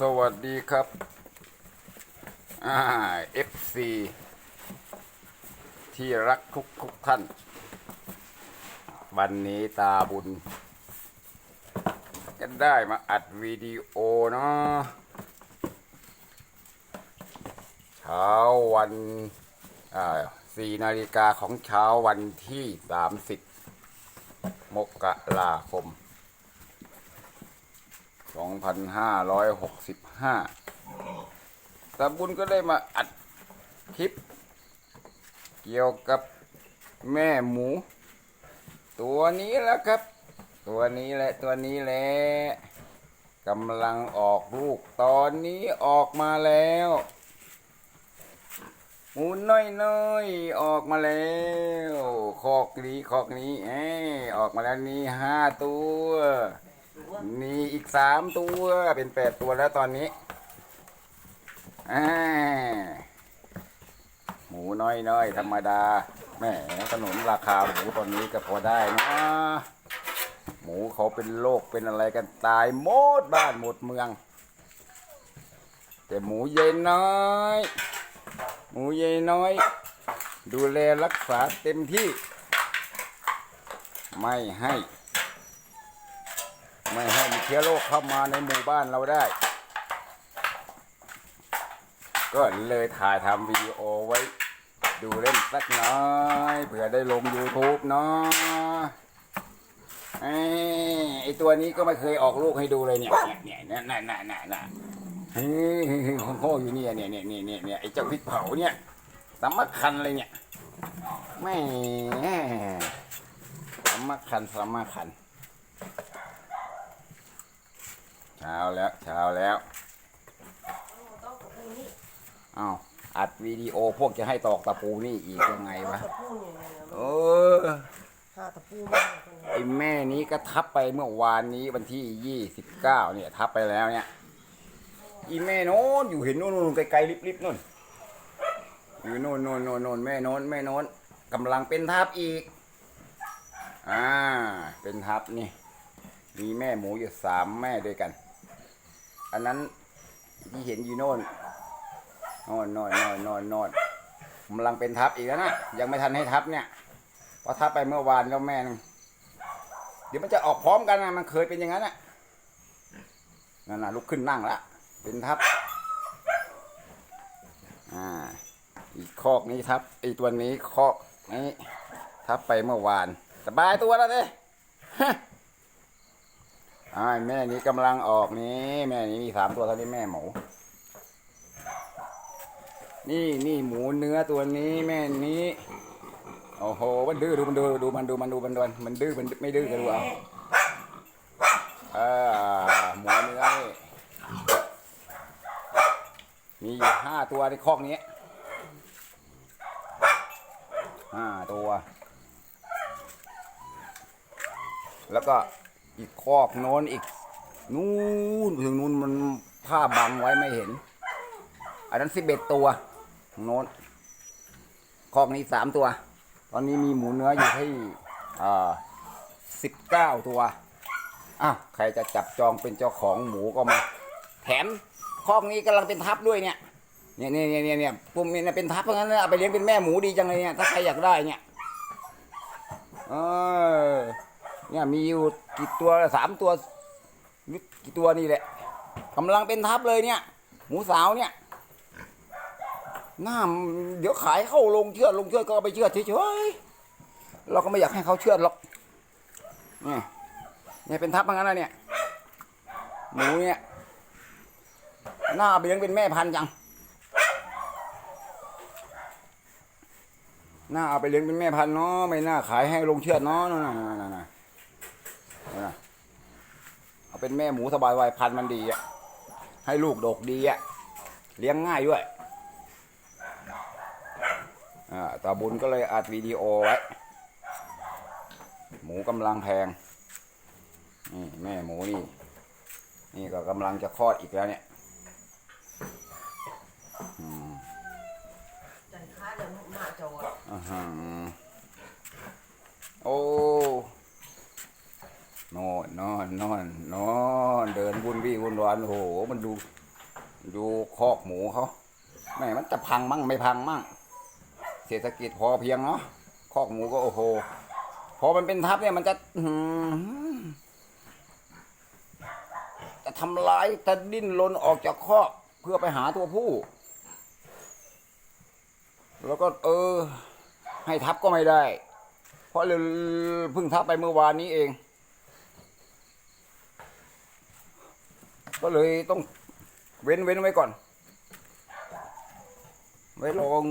สวัสดีครับอ่า FC ที่รักทุกทุกท่าน วันนี้ตาบุญก็ได้มาอัดวิดีโอเนาะเช้าวันอ่าสี่นาฬิกาของเช้าวันที่สามสิบมกราคม 2565ตาบุญก็ได้มาอัดคลิป เกี่ยวกับแม่หมู ตัวนี้แล้วครับ ตัวนี้แหละตัวนี้แหละกำลังออกลูกตอนนี้ออกมาแล้วหมูน้อยๆออกมาแล้วคอกนี้คอกนี้เอ้ออกมาแล้วนี่ห้าตัว นี่อีกสามตัวเป็นแปดตัวแล้วตอนนี้อ่าหมูน้อยๆธรรมดาแหม่ขนมราคาหมูตอนนี้ก็พอได้นะหมูเขาเป็นโรคเป็นอะไรกันตายหมดบ้านหมดเมือง แต่หมูเย็นน้อย หมูเย็นน้อย ดูแลรักษาเต็มที่ ไม่ให้ ไม่ให้มีเชื้อโรคเข้ามาในหมู่บ้านเราได้ ก็เลยถ่ายทำวิดีโอไว้ ดูเล่นสักหน้อยเผื่อได้ลง YouTube เนาะไอ้ตัวนี้ก็ไม่เคยออกลูกให้ดูเลยเนี่ยเนี่ยเนี่ยน่ะน่ะน่ะน่ะเฮ้ยของพ่ออยู่เนี่ยเนี่ยเนี่ยเนี่ยเนี่ยเนี่ยไอเจ้าพริกเผาเนี่ยสำคัญเลยเนี่ยแม่สำคัญสำคัญ เช้าแล้วเช้าแล้วอ้าวอัดวิดีโอพวกจะให้ตอกตะปูนี่อีกยังไงวะตะปูเนี่ยนะเออห้าตะปูมากเลยไอแม่นี้ก็ทับไปเมื่อวานนี้วันที่ยี่สิบเก้าเนี่ย ทับไปแล้วเนี่ยอีแม่โน้นอยู่เห็นโน่นโน่นไกลๆลิบๆโน่นอยู่โน่นโน่นโน่นโน่นแม่โน้นแม่โน้นกำลังเป็นทับอีก อ่า เป็นทับนี่ มีแม่หมูอยู่สามแม่ด้วยกัน อันนั้นที่เห็นอยู่โน่นน่นน่นน่นน่นน่นกำลังเป็นทับอีกแล้วนะยังไม่ทันให้ทับเนี่ยเพราะทับไปเมื่อวานแล้วแม่นึงเดี๋ยวมันจะออกพร้อมกันนะมันเคยเป็นอย่างนั้นนะนั่นนะลุกขึ้นนั่งละเป็นทับอ่าอีกคอกนี้ทับไอตัวนี้คอกนี้ทับไปเมื่อวาน สบายตัวแล้วเด้ อ่าแม่นี้กำลังออกนี้แม่นี้มีสามตัวเท่านี้แม่หมู นี่นี่หมูเนื้อตัวนี้แม่นี้ โอ้โห มันดื้อดูมันดูดูมันดูมันดูมันดูมันดื้อมันไม่ดื้อก็ดูเอาเออหมูเนื้อนี่มีอยู่ห้าตัวในคอกนี้ห้าตัว แล้วก็ อีกคอกโน้นอีกนู่นถึงนู่นมันผ้าบังไว้ไม่เห็น อันนั้นสิบเอ็ดตัวโน้นคอกนี้สามตัว ตอนนี้มีหมูเนื้ออยู่ที่สิบเก้าตัวอ้าวใครจะจับจองเป็นเจ้าของหมูก็มา แถมคอกนี้กำลังเป็นทับด้วยเนี่ยเนี่ยเนี่ยเนี่ยเนี่ยเนี่ยปุ่มเนี่ยเป็นทับเพราะงั้นเอาไปเลี้ยงเป็นแม่หมูดีจังเลยเนี่ยถ้าใครอยากได้เนี่ยเออเนี่ยมีอยู่ กี่ตัวสามตัวกี่ตัวนี่แหละกำลังเป็นทับเลยเนี่ย หมูสาวเนี่ยหน้าเดี๋ยวขายเข้าลงเชือดลงเชือดก็ไปเชือดเฉยๆเราก็ไม่อยากให้เขาเชือดหรอกเนี่ยเนี่ยเป็นทับมือนกันนะเนี่ยหมูเนี่ยหน้าเอาไปเลี้ยงเป็นแม่พันธุ์จังหน้าเอาไปเลี้ยงเป็นแม่พันธุ์เนาะไม่น่าขายให้ลงเชือดเนาะนั่นน่ะ นั่นน่ะนั่นน่ะนั่นน่ะเอาเป็นแม่หมูสบายวัยพันธุ์มันดีอะ ให้ลูกดกดีอะ เลี้ยงง่ายด้วยอ่าตาบุญก็เลยอัดวิดีโอไว้ หมูกำลังแพง นี่แม่หมูนี่ นี่ก็กำลังจะคลอดอีกแล้วเนี่ยอืมจันค้าเดี๋ยวหน้าจออ่าฮะโอ้ นอนนอนนอนเดินวุ่นวี่วุ่นวานโอ้โห มันดู ดูคอกหมูเขาแม่มันจะพังมั่งไม่พังมั่งเศรษฐกิจพอเพียงเนาะคอกหมูก็โอ้โห พอมันเป็นทับเนี่ยมันจะหืจะทำลายจะดิ้นรนออกจากคอกเพื่อไปหาตัวผู้ แล้วก็เออ ให้ทับก็ไม่ได้ เพราะเลยเพิ่งทับไปเมื่อวานนี้เอง ก็เลยต้องเว้นเว้นไว้ก่อน ไว้ลอง